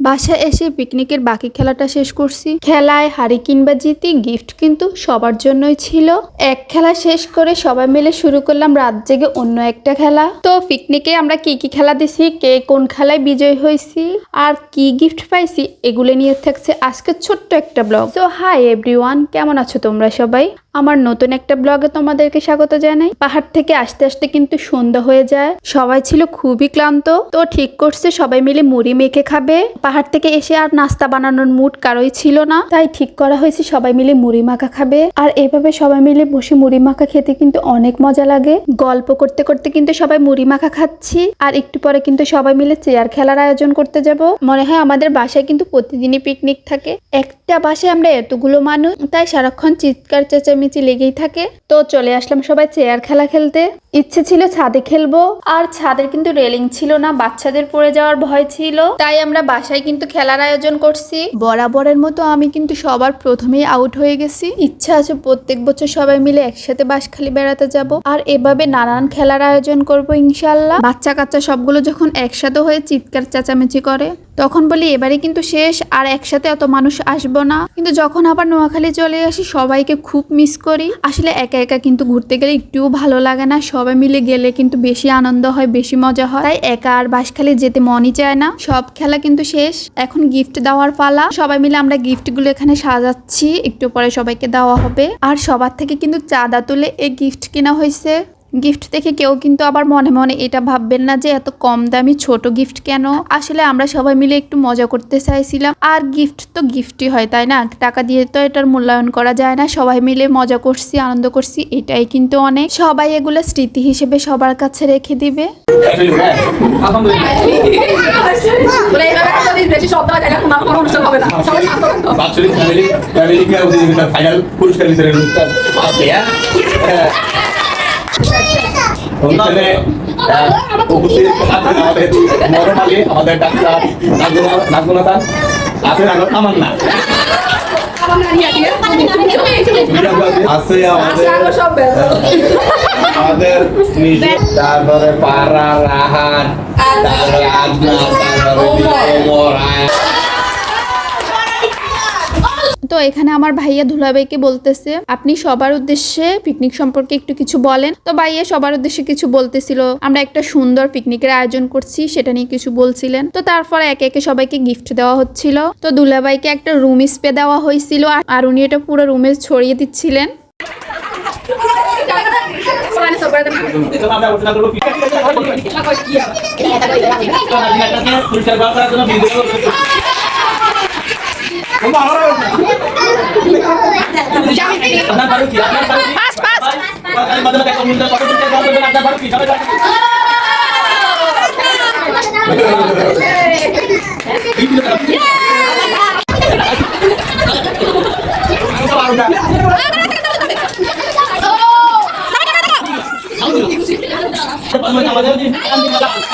বাসায় এসে পিকনিকের বাকি খেলাটা শেষ করছি। খেলায় হারি কিংবা জিতি গিফট কিন্তু সবার জন্যই ছিল। এক খেলা শেষ করে সবাই মিলে শুরু করলাম রাত জেগে অন্য একটা খেলা। তো পিকনিকে আমরা কি কি খেলা দিছি, কে কোন খেলায় বিজয় হয়েছি, আর কি গিফট পাইছি, এগুলো নিয়ে থাকছে আজকে ছোট্ট একটা ব্লগ তো হাই এভরিওয়ান কেমন আছো তোমরা সবাই? আমার নতুন একটা ব্লগে তোমাদেরকে স্বাগত জানাই। পাহাড় থেকে আস্তে আস্তে কিন্তু সন্ধ্যা হয়ে যায়। সবাই ছিল খুবই ক্লান্ত। তো ঠিক করছে, সবাই মিলে মুড়ি মেখে খাবে। পাহাড় থেকে এসে আর নাস্তা বানানোর মুড কারোই ছিল না। তাই ঠিক করা হয়েছে, সবাই মিলে মুড়ি মাখা খাবে। আর এভাবে সবাই মিলে বসে মুড়ি মাখা খেতে কিন্তু অনেক মজা লাগে। গল্প করতে করতে কিন্তু সবাই মুড়ি মাখা খাচ্ছি। আর একটু পরে কিন্তু সবাই মিলে চেয়ার খেলার আয়োজন করতে যাব। মনে হয় আমাদের বাসায় কিন্তু প্রতিদিনই পিকনিক থাকে। একটা বাসায় আমরা এতগুলো মানুষ, তাই সারাক্ষণ চিৎকার চেঁচামেচি লেগেই থাকে। তো চলে আসলাম সবাই চেয়ার খেলা খেলতে। ইচ্ছে ছিল ছাদে খেলব, আর ছাদের কিন্তু রেলিং ছিল না, বাচ্চাদের পড়ে যাওয়ার ভয় ছিল। তাই আমরা বাসায় কিন্তু খেলার আয়োজন করছি। বরাবরের মতো আমি কিন্তু সবার প্রথমেই আউট হয়ে গেছি। ইচ্ছা আছে প্রত্যেক বছর সবাই মিলে একসাথে বাসখালি বেড়াতে যাব, আর এভাবে নানান খেলার আয়োজন করব ইনশাল্লাহ বাচ্চা কাচ্চা সবগুলো যখন একসাথে হয়ে চিৎকার চেঁচামেচি করে, তখন বলি এবারে কিন্তু শেষ, আর একসাথে এত মানুষ আসব না। কিন্তু যখন আবার নোয়াখালী চলে আসি, সবাইকে খুব মিস করি। আসলে একা একা কিন্তু ঘুরতে গেলে একটুও ভালো লাগে না সবাই মিলে গেলে কিন্তু বেশি আনন্দ হয়, বেশি মজা হয়। তাই একা আর বাসখালী যেতে মনই চায় না। সব খেলা কিন্তু শেষ। এখন গিফট দেওয়ার পালা। সবাই মিলে আমরা গিফটগুলো এখানে সাজাচ্ছি। একটু পরে সবাইকে দেওয়া হবে। আর সবার থেকে কিন্তু চাঁদা তুলে এই গিফট কেনা হয়েছে। গিফট দেখে কেউ কিন্তু আবার মনে মনে এটা ভাববেন না যে এত কম দামি ছোট গিফট কেন? আসলে আমরা সবাই মিলে একটু মজা করতে চাইছিলাম। আর গিফট তো গিফটই হয়, তাই না? টাকা দিয়ে তো এটার মূল্যায়ন করা যায় না। সবাই মিলে মজা করছি, আনন্দ করছি, এটাই কিন্তু অনেক। সবাই এগুলো স্মৃতি হিসেবে সবার কাছে রেখে দিবে। ফাইনাল পুরস্কার অনুষ্ঠান আজকে অনুষ্ঠানে আহ, উপস্থিত আছেন আমাদের মরম আলী আমাদের ডাক্তার নাজমুল- নাজমুল আছেন আমার না আমার নানি আগে। আছে আছে আরও সব ব্যস্ত। আমাদের তারপরে পাড়া রাহান তারপরে তারপরে তো এখানে আমার ভাইয়া ধুলাবাইকে বলতেছে আপনি সবার উদ্দেশ্যে পিকনিক সম্পর্কে একটু কিছু বলেন। তো ভাইয়া সবার উদ্দেশ্যে কিছু বলতেছিল আমরা একটা সুন্দর পিকনিকের আয়োজন করছি সেটা নিয়ে কিছু বলছিলেন। তো তারপরে একে একে সবাইকে গিফট দেওয়া হচ্ছিল। তো দুলাভাইকে একটা রুম স্প্রে দেওয়া হয়েছিল আর- উনি এটা পুরো রুমে ছড়িয়ে দিচ্ছিলেন। আমরা আলোচনা করব পুরস্কার পাওয়ার জন্য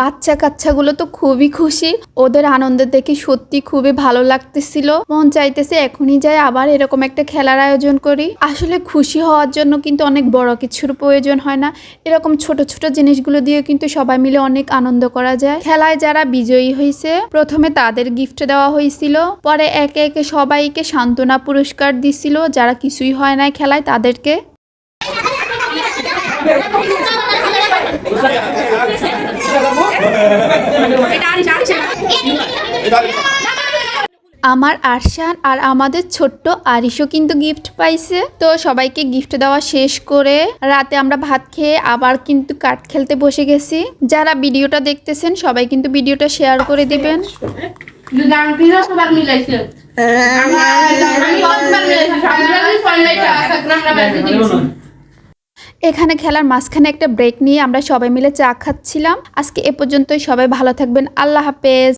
বাচ্চা কাচ্চাগুলো তো খুবই খুশি। ওদের আনন্দ দেখে সত্যি খুবই ভালো লাগতেছিল। মন চাইতেছে এখনই যাই আবার এরকম একটা খেলার আয়োজন করি। আসলে খুশি হওয়ার জন্য কিন্তু অনেক বড় কিছুর প্রয়োজন হয় না। এরকম ছোট ছোট জিনিসগুলো দিয়ে কিন্তু সবাই মিলে অনেক আনন্দ করা যায়। খেলায় যারা বিজয়ী হয়েছে প্রথমে তাদের গিফট দেওয়া হয়েছিল পরে একে একে সবাইকে সান্ত্বনা পুরস্কার দিছিল। যারা কিছুই হয় না খেলায় তাদেরকে এটা আনিস, আনিস এটা। আমার আরশান আর আমাদের ছোট্ট আরিশও কিন্তু গিফট পাইছে। তো সবাইকে গিফট দেওয়া শেষ করে রাতে আমরা ভাত খেয়ে আবার কিন্তু কাঠ খেলতে বসে গেছি। যারা ভিডিওটা দেখতেছেন সবাই কিন্তু ভিডিওটা শেয়ার করে দিবেন। সবার মিলাইছে এখানে খেলার মাঝখানে একটা ব্রেক নিয়ে আমরা সবাই মিলে চা খাচ্ছিলাম। আজকে এ পর্যন্তই, সবাই ভালো থাকবেন। আল্লাহ হাফেজ।